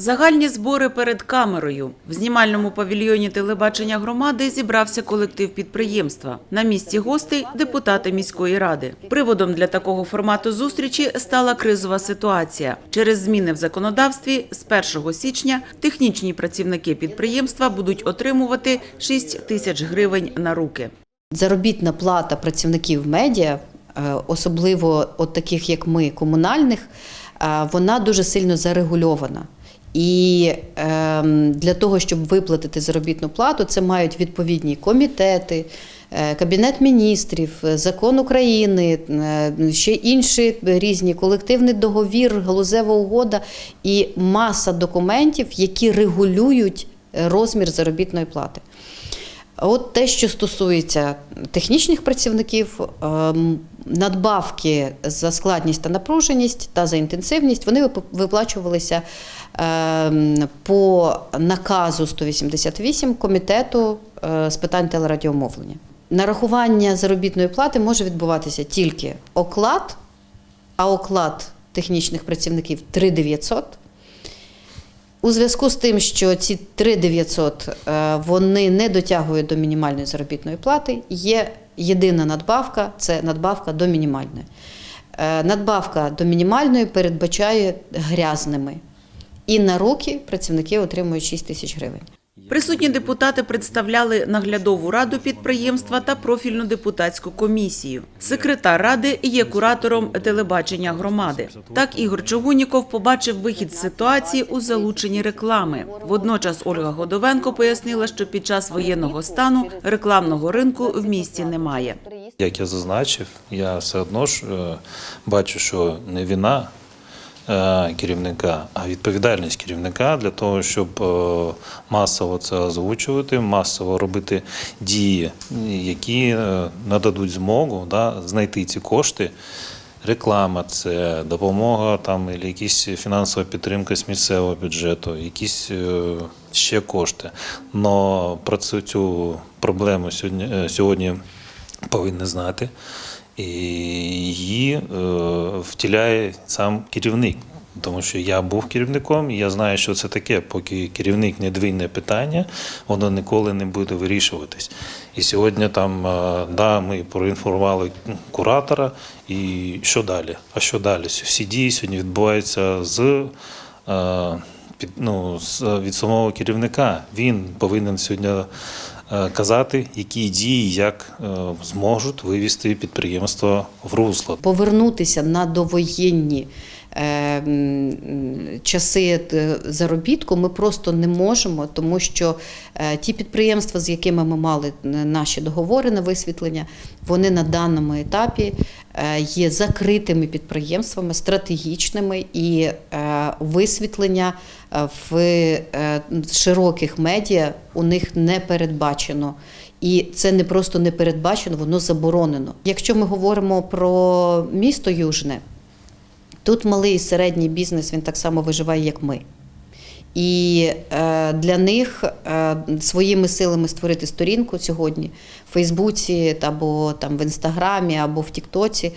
Загальні збори перед камерою. В знімальному павільйоні телебачення громади зібрався колектив підприємства. На місці гостей – депутати міської ради. Приводом для такого формату зустрічі стала кризова ситуація. Через зміни в законодавстві з 1 січня технічні працівники підприємства будуть отримувати 6 тисяч гривень на руки. Заробітна плата працівників медіа, е, особливо от таких як ми, комунальних, е, вона дуже сильно зарегульована. І ем, для того, щоб виплатити заробітну плату, це мають відповідні комітети, е, Кабінет міністрів, е, закон України, е, ще інші різні колективний договір, галузева угода і маса документів, які регулюють е, розмір заробітної плати. От те, що стосується технічних працівників, ем, надбавки за складність та напруженість та за інтенсивність, вони вип- виплачувалися ем, по наказу 188 комітету е, з питань телерадіомовлення. Нарахування заробітної плати може відбуватися тільки оклад, а оклад технічних працівників 3900 у зв'язку з тим, що ці 3900 е, вони не дотягують до мінімальної заробітної плати, є єдина надбавка це надбавка до мінімальної. Е, Надбавка до мінімальної передбачає грязними. І на руки працівники отримують 6 тисяч гривень. Присутні депутати представляли наглядову раду підприємства та профільну депутатську комісію. Секретар ради є куратором телебачення громади. Так Ігор Чогуніков побачив вихід з ситуації у залученні реклами. Водночас Ольга Годовенко пояснила, що під час воєнного стану рекламного ринку в місті немає. Як я зазначив, я все одно ж е, бачу, що не е, керівника, а відповідальність керівника для того, щоб е, масово це озвучувати, масово робити дії, які е, нададуть змогу да, знайти ці кошти. Реклама, це допомога там, або якісь фінансова підтримка з місцевого бюджету, якісь е, ще кошти. Но про цю, цю проблему сьогодні, е, сьогодні повинні знати. І її е, втіляє сам керівник. Тому що я був керівником, і я знаю, що це таке. Поки керівник не двійне питання, воно ніколи не буде вирішуватись. І сьогодні там е, да, ми проінформували куратора, і що далі? А що далі? Всі дії сьогодні відбуваються з е, ну, від самого керівника. Він повинен сьогодні е, казати, які дії як е, зможуть вивести підприємство в русло. Повернутися на довоєнні е, часи е, заробітку ми просто не можемо, тому що е, ті підприємства, з якими ми мали е, наші договори на висвітлення, вони на даному етапі є закритими підприємствами, стратегічними і висвітлення в широких медіа у них не передбачено. І це не просто не передбачено, воно заборонено. Якщо ми говоримо про місто Южне, тут малий і середній бізнес він так само виживає, як ми. І е, для них е, своїми силами створити сторінку сьогодні в Фейсбуці або там в Інстаграмі, або в Тіктоці,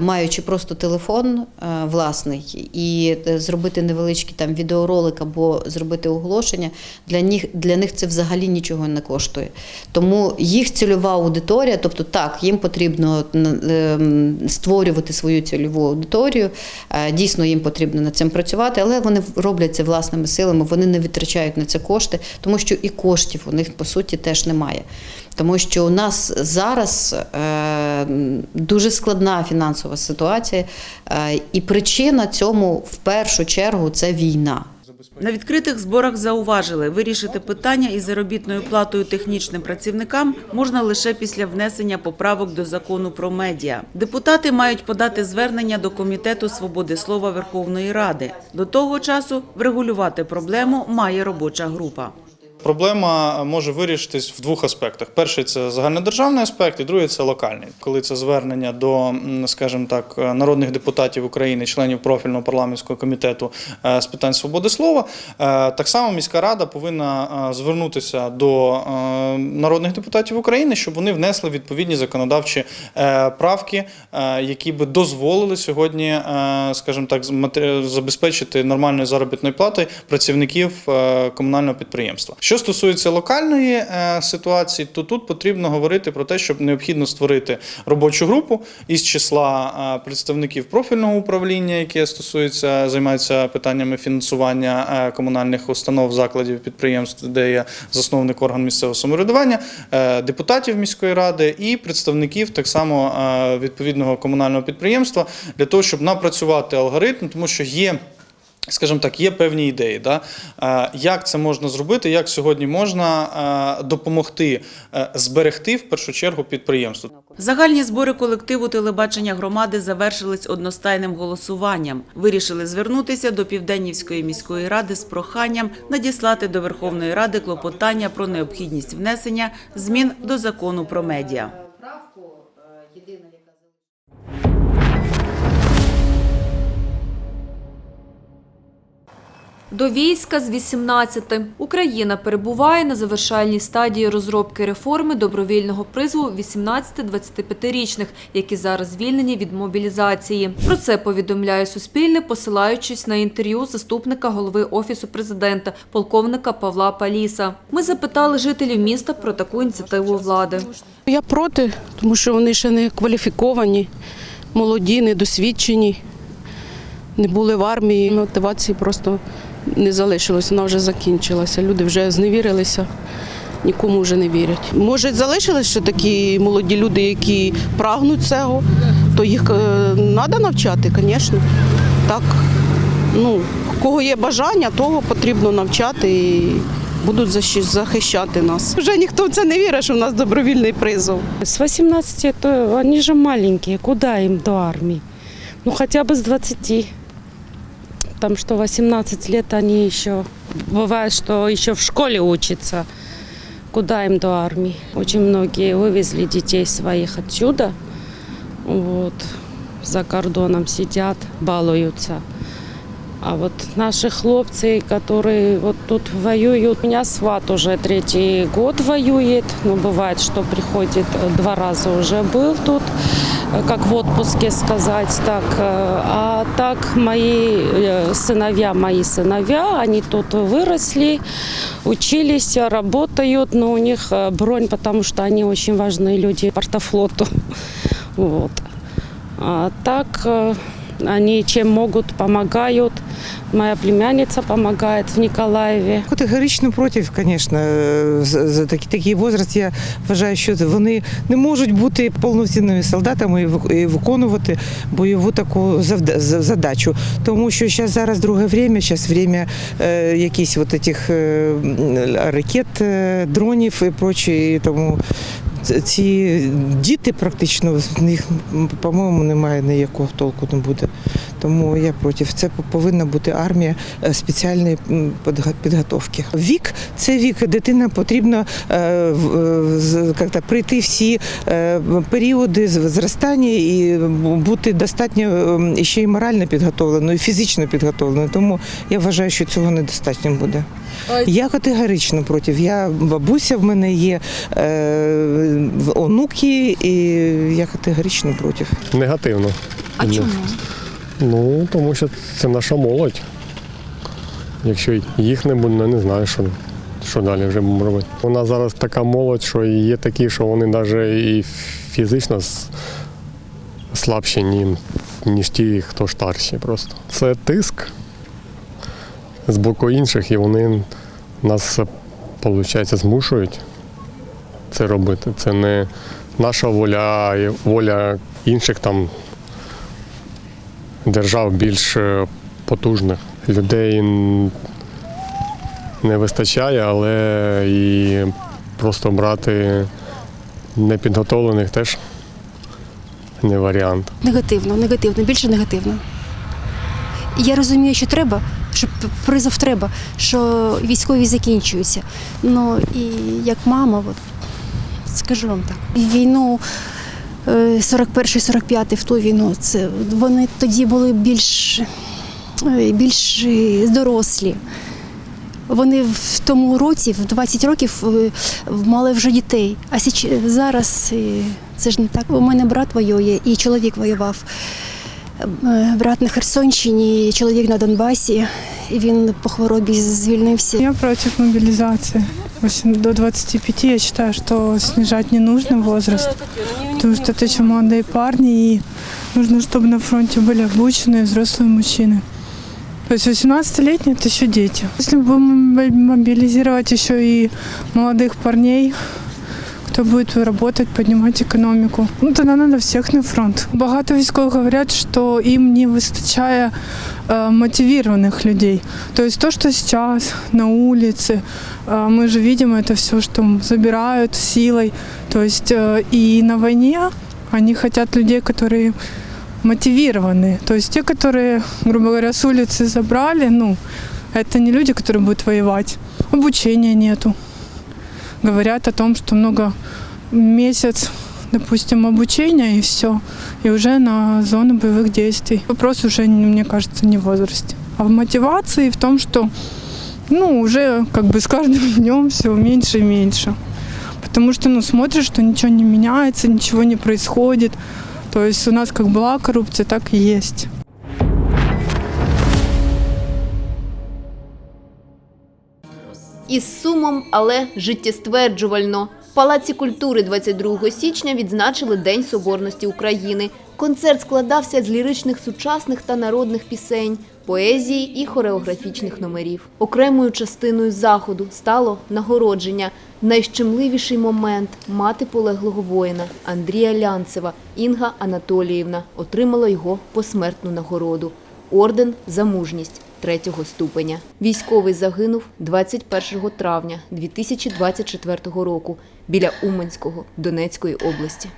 маючи просто телефон е, власний і е, зробити невеличкий там відеоролик або зробити оголошення, для них, для них це взагалі нічого не коштує. Тому їх цільова аудиторія, тобто так, їм потрібно е, створювати свою цільову аудиторію, е, дійсно їм потрібно над цим працювати, але вони роблять це власними силами, вони не витрачають на це кошти, тому що і коштів у них по суті теж немає. Тому що у нас зараз е, дуже складна фінансова ситуація, е, і причина цьому в першу чергу це війна. На відкритих зборах зауважили, вирішити питання із заробітною платою технічним працівникам можна лише після внесення поправок до закону про медіа. Депутати мають подати звернення до Комітету свободи слова Верховної Ради. До того часу врегулювати проблему має робоча група. Проблема може вирішитись в двох аспектах: перший це загальнодержавний аспект, і другий це локальний. Коли це звернення до, скажімо так, народних депутатів України, членів профільного парламентського комітету е, з питань свободи слова, е, так само міська рада повинна е, звернутися до е, народних депутатів України, щоб вони внесли відповідні законодавчі е, правки, е, які би дозволили сьогодні, е, скажімо так, забезпечити нормальною заробітною платою працівників е, комунального підприємства. Що стосується локальної е, ситуації, то тут потрібно говорити про те, щоб необхідно створити робочу групу із числа е, представників профільного управління, яке стосується займається питаннями фінансування е, комунальних установ, закладів, підприємств, де є засновник орган місцевого самоврядування, депутатів міської ради і представників так само відповідного комунального підприємства для того, щоб напрацювати алгоритм, тому що є. Скажімо так, є певні ідеї, да? Е, як це можна зробити, як сьогодні можна е, допомогти е, зберегти в першу чергу підприємство. Загальні збори колективу телебачення громади завершились одностайним голосуванням. Вирішили звернутися до Південнівської міської ради з проханням надіслати до Верховної Ради клопотання про необхідність внесення змін до закону про медіа. До війська з 18. Україна перебуває на завершальній стадії розробки реформи добровільного призову 18-25-річних, які зараз звільнені від мобілізації. Про це повідомляє Суспільне, посилаючись на інтерв'ю заступника голови офісу президента, полковника Павла Паліса. Ми запитали жителів міста про таку ініціативу влади. Я проти, тому що вони ще не кваліфіковані, молоді, недосвідчені, не були в армії. Мотивації просто не залишилось, вона вже закінчилася. Люди вже зневірилися, нікому вже не вірять. Може, залишились ще такі молоді люди, які прагнуть цього, то їх треба навчати, звісно. Так, ну, кого є бажання, того потрібно навчати і будуть захищати нас. Вже ніхто в це не вірить, що в нас добровільний призов. С 18, то они же маленькие, куда им до армии? Ну хотя бы с 20. Там что 18 лет они еще, бывает, что еще в школе учатся. Куда им до армии? Очень многие вывезли детей своих отсюда. Вот, за кордоном сидят, балуются. А вот наши хлопцы, которые вот тут воюют, у меня сват уже третий год воюет, ну бывает, что приходит, э, два раза уже был тут, как в отпуске сказать так. э, А так мои э, сыновья, мои сыновья, они тут выросли, учились, работают, но у них э, бронь, потому что они очень важные люди портофлоту. Вот. А так э, они чем могут, помогают. Моя племянница помогает в Николаеве. Категорично проти, звісно. За, за такий, такий возраст я вважаю, що вони не можуть бути повноцінними солдатами і вик- і виконувати бойову таку задачу. Тому що зараз зараз друге время, зараз время е, якісь от этих, е, ракет, е, дронів і прочі. Тому ці діти практично в них, по-моєму, немає ніякого толку не буде. Тому я проти. Це повинна бути армія е, спеціальної підготовки. Вік це вік. Дитина потрібно е, в- е, з- всі періоди з- зростання і бути достатньо ще й морально підготовленою, і фізично підготовленою. Тому я вважаю, що цього недостатньо буде. Я категорично проти. Я бабуся, в мене є онуки, і я категорично проти. Негативно. А чому? Ну, тому що це наша молодь. Якщо їх не буде, ну, не знаю, що, що далі вже будемо робити. У нас зараз така молодь, що є такі, що вони навіть і фізично слабші, ні- ніж ті, хто старші просто. Це тиск з боку інших, і вони нас, виходить, змушують це робити. Це не наша воля, а воля інших там держав більш е, потужних. Людей не вистачає, але і просто брати непідготовлених теж не варіант. Негативно, негативно, більше негативно. Я розумію, що треба, що призов треба, що військові закінчуються. Ну і як мама, от, скажу вам так, війну. Е, 41-45 в ту війну, це вони тоді були більш, е, більш е, дорослі. Вони в тому році, в 20 років, е, мали вже дітей. А зараз е, це ж не так. У мене брат воює і чоловік воював. Е, Брат на Херсонщині, чоловік на Донбасі. Він по хворобі звільнився. Я против мобилизации. До 25 я считаю, что снижать не нужно возраст, потому что это еще молодые парни, и нужно, чтобы на фронте были обученные взрослые мужчины. То есть 18-летние – это еще дети. Если бы мобилизировать еще и молодых парней, кто будет работать, поднимать экономику. Ну, тогда надо всех на фронт. Багато військових говорять, що їм не вистачає е, мотивированных людей. То есть то, что сейчас на улице, э, мы же видим это все, что забирают силой. То есть э, и на войне они хотят людей, которые мотивированы. То есть те, которые, грубо говоря, с улицы забрали, ну, это не люди, которые будут воевать. Обучения нету. Говорят о том, что много месяц, допустим, обучения и все, и уже на зону боевых действий. Вопрос уже, мне кажется, не в возрасте, а в мотивации, в том, что ну, уже как бы с каждым днем все меньше и меньше. Потому что, ну, смотришь, что ничего не меняется, ничего не происходит. То есть у нас как была коррупция, так и есть. Із сумом, але життєстверджувально. В Палаці культури 22 січня відзначили День Соборності України. Концерт складався з ліричних сучасних та народних пісень, поезії і хореографічних номерів. Окремою частиною заходу стало нагородження. Найщемливіший момент мати полеглого воїна Андрія Лянцева Інга Анатоліївна отримала його посмертну нагороду орден за мужність третього ступеня. Військовий загинув 21 травня 2024 року біля Уманського Донецької області.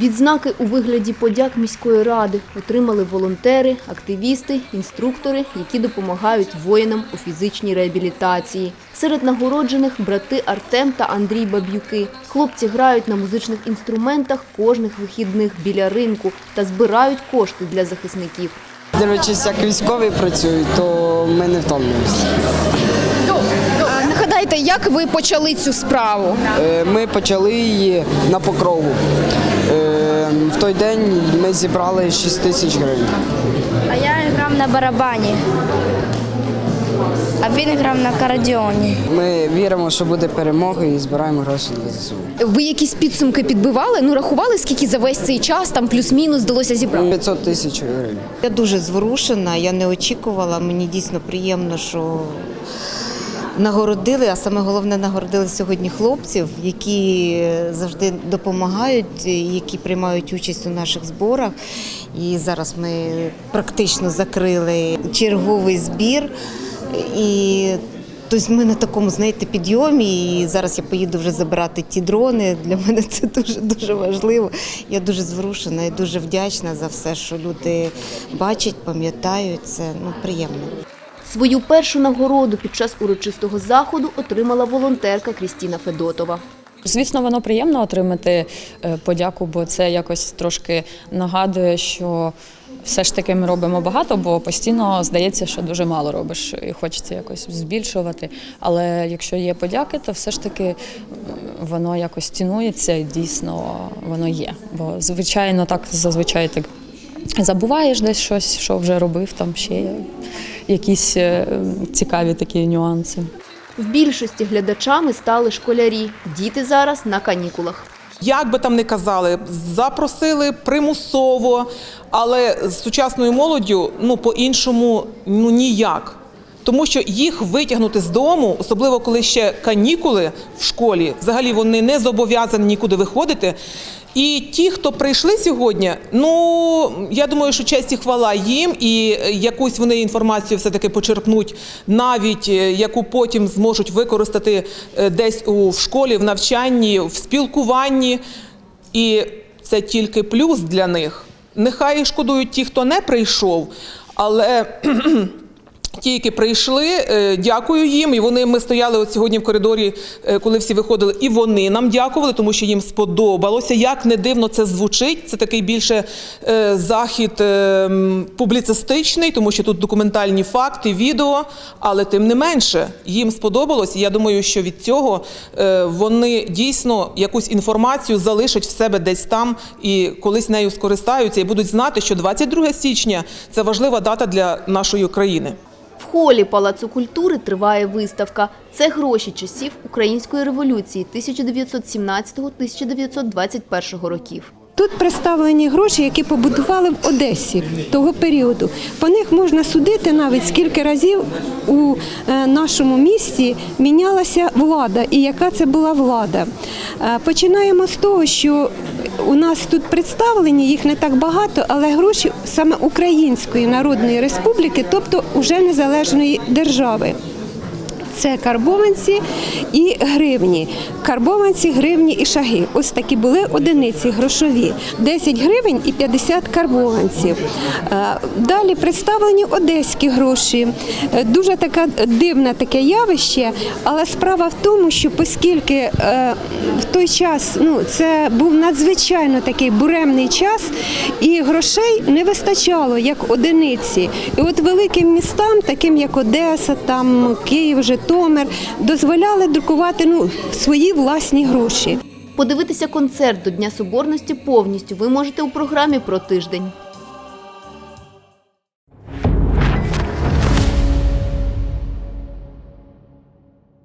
Відзнаки у вигляді подяк міської ради отримали волонтери, активісти, інструктори, які допомагають воїнам у фізичній реабілітації. Серед нагороджених брати Артем та Андрій Баб'юки. Хлопці грають на музичних інструментах кожних вихідних біля ринку та збирають кошти для захисників. Дивлячись, як військові працюють, то ми не втомлюємося. Нагадайте, як ви почали цю справу? Е, Ми почали її на покрову. В той день ми зібрали 6 тисяч гривень. А я грав на барабані, а він грав на кардіоні. Ми віримо, що буде перемога і збираємо гроші для ЗСУ. Ви якісь підсумки підбивали? Ну рахували, скільки за весь цей час там плюс-мінус вдалося зібрати? 500 тисяч гривень. Я дуже зворушена, я не очікувала. Мені дійсно приємно, що нагородили, а саме головне нагородили сьогодні хлопців, які завжди допомагають, які приймають участь у наших зборах. І зараз ми практично закрили черговий збір. І Тобто ми на такому, знаєте, підйомі, і зараз я поїду вже забирати ті дрони. Для мене це дуже дуже важливо. Я дуже зворушена і дуже вдячна за все, що люди бачать, пам'ятають. Це ну приємно. Свою першу нагороду під час урочистого заходу отримала волонтерка Крістіна Федотова. Звісно, воно приємно отримати е, подяку, бо це якось трошки нагадує, що все ж таки ми робимо багато, бо постійно здається, що дуже мало робиш, і хочеться якось збільшувати. Але якщо є подяки, то все ж таки воно якось цінується і дійсно воно є. Бо звичайно, так зазвичай ти забуваєш десь щось, що вже робив, там ще якісь е, цікаві такі нюанси. В більшості глядачами стали школярі. Діти зараз на канікулах. Як би там не казали, запросили примусово, але з сучасною молоддю ну по-іншому ну ніяк. Тому що їх витягнути з дому, особливо коли ще канікули в школі, взагалі вони не зобов'язані нікуди виходити. І ті, хто прийшли сьогодні, ну я думаю, що честь і хвала їм, і якусь вони інформацію все-таки почерпнуть, навіть е, яку потім зможуть використати е, десь у в школі, в навчанні, в спілкуванні. І це тільки плюс для них. Нехай шкодують ті, хто не прийшов, але Ті, які прийшли, е, дякую їм. І вони ми стояли от сьогодні в коридорі, е, коли всі виходили, і вони нам дякували, тому що їм сподобалося. Як не дивно це звучить. Це такий більше е, захід публіцистичний, тому що тут документальні факти, відео. Але тим не менше їм сподобалось. Я думаю, що від цього вони дійсно якусь інформацію залишать в себе десь там і колись нею скористаються і будуть знати, що 22 січня це важлива дата для нашої країни. Холі Палацу культури триває виставка. Це гроші часів Української революції 1918-1921 років. Тут представлені гроші, які побудували в Одесі того періоду. По них можна судити навіть скільки разів у е, нашому місті мінялася влада і яка це була влада. Е, Починаємо з того, що у нас тут представлені їх не так багато, але гроші саме Української Народної Республіки, тобто уже незалежної держави. Це карбованці і гривні. Карбованці, гривні і шаги. Ось такі були одиниці грошові. 10 гривень і 50 карбованців. Е, Далі представлені одеські гроші. Е, Дуже така дивне таке явище, але справа в тому, що оскільки е, в той час ну, це був надзвичайно такий буремний час, і грошей не вистачало як одиниці. І от великим містам, таким як Одеса, там Київ, Житомир, дозволяли друкувати ну, свої власні гроші. Подивитися концерт до Дня Соборності повністю ви можете у програмі про тиждень.